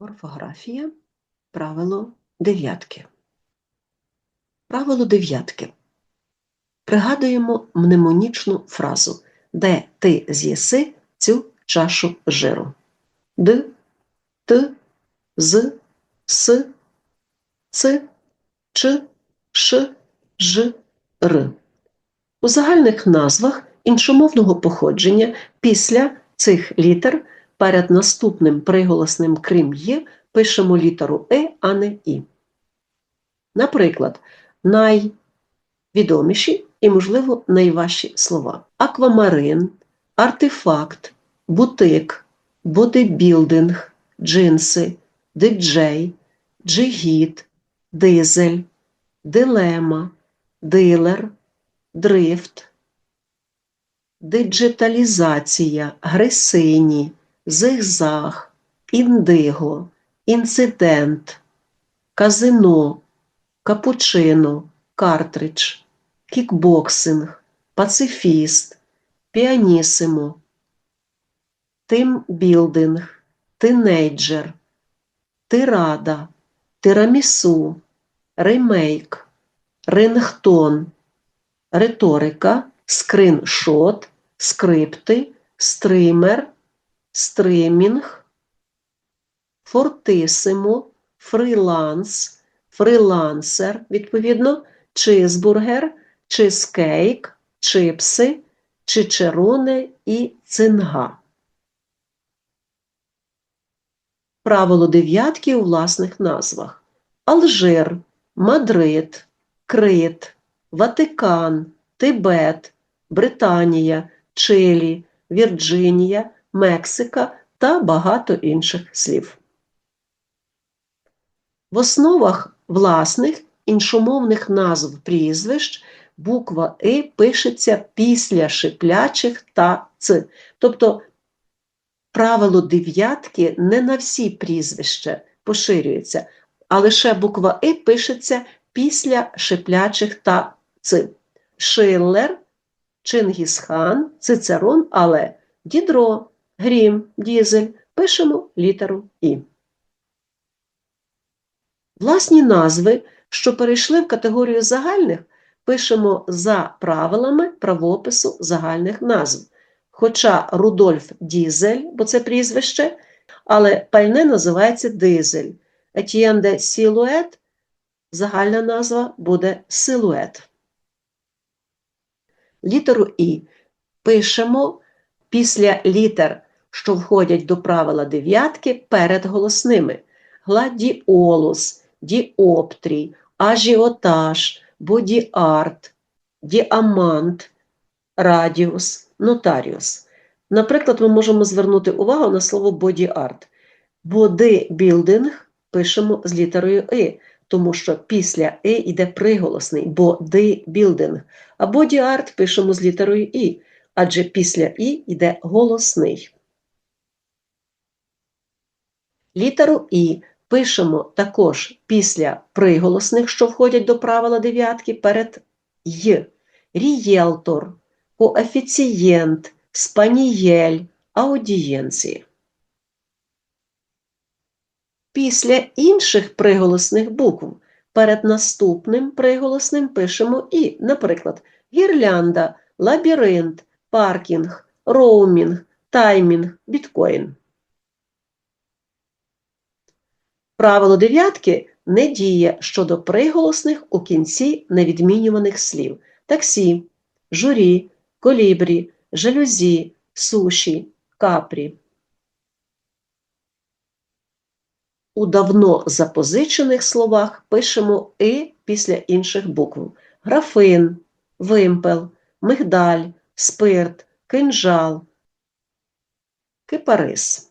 Орфографія. Правило дев'ятки. Правило дев'ятки. Пригадуємо мнемонічну фразу, де ти з'їси цю чашу жиру. Д, Т, З, С, Ц, Ч, Ш, Ж, Р. У загальних назвах іншомовного походження після цих літер перед наступним приголосним крім «є» пишемо літеру Е, а не І. Наприклад, найвідоміші і, можливо, найважчі слова: аквамарин, артефакт, бутик, бодибілдинг, джинси, диджей, джигіт, дизель, дилема, дилер, дрифт, диджиталізація, гресині, зигзаг, індиго, інцидент, казино, капучино, картридж, кікбоксинг, пацифіст, піанісимо, тимбілдинг, тинейджер, тирада, тирамісу, ремейк, рингтон, риторика, скриншот, скрипти, стример, стримінг, фортисимо, фриланс, фрилансер, відповідно, чизбургер, чизкейк, чипси, чичероне і цинга. Правило дев'ятки у власних назвах. Алжир, Мадрид, Крит, Ватикан, Тибет, Британія, Чилі, Вірджинія, Мексика та багато інших слів. В основах власних іншомовних назв прізвищ буква «и» пишеться після шиплячих та «ц». Тобто правило дев'ятки не на всі прізвища поширюється, а лише буква «и» пишеться після шиплячих та «ц». Шиллер, Чингісхан, Цицерон, але Дідро, Грім, Дізель пишемо літеру І. Власні назви, що перейшли в категорію загальних, пишемо за правилами правопису загальних назв. Хоча Рудольф Дізель, бо це прізвище, але пальне називається дизель. Етьєн де Сілует, загальна назва буде силует. Літеру І пишемо після літер, що входять до правила дев'ятки, перед голосними. Гладіолус, діоптрій, ажіотаж, бодіарт, діамант, радіус, нотаріус. Наприклад, ми можемо звернути увагу на слово бодіарт. Бодибілдинг пишемо з літерою И, тому що після «и» йде приголосний бодибілдинг, а бодіарт пишемо з літерою І, адже після І йде голосний. Літеру І пишемо також після приголосних, що входять до правила дев'ятки, перед «й». Рієлтор, коефіцієнт, спанієль, аудієнції. Після інших приголосних букв перед наступним приголосним пишемо і, наприклад, гірлянда, лабіринт, паркінг, роумінг, таймінг, біткоін. Правило дев'ятки не діє щодо приголосних у кінці невідмінюваних слів. Таксі, журі, колібрі, жалюзі, суші, капрі. У давно запозичених словах пишемо «и» після інших букв. Графин, вимпел, мигдаль, спирт, кинжал, кипарис.